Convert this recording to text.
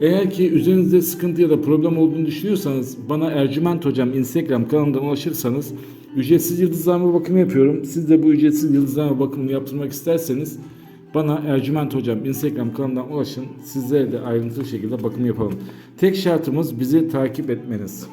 Eğer ki üzerinizde sıkıntı ya da problem olduğunu düşünüyorsanız bana Ercüment Hocam Instagram kanalımdan ulaşırsanız ücretsiz yıldızlama bakımı yapıyorum. Siz de bu ücretsiz yıldızlama bakımını yaptırmak isterseniz bana Ercüment Hocam Instagram kanalından ulaşın. Sizlere de ayrıntılı şekilde bakım yapalım. Tek şartımız bizi takip etmeniz.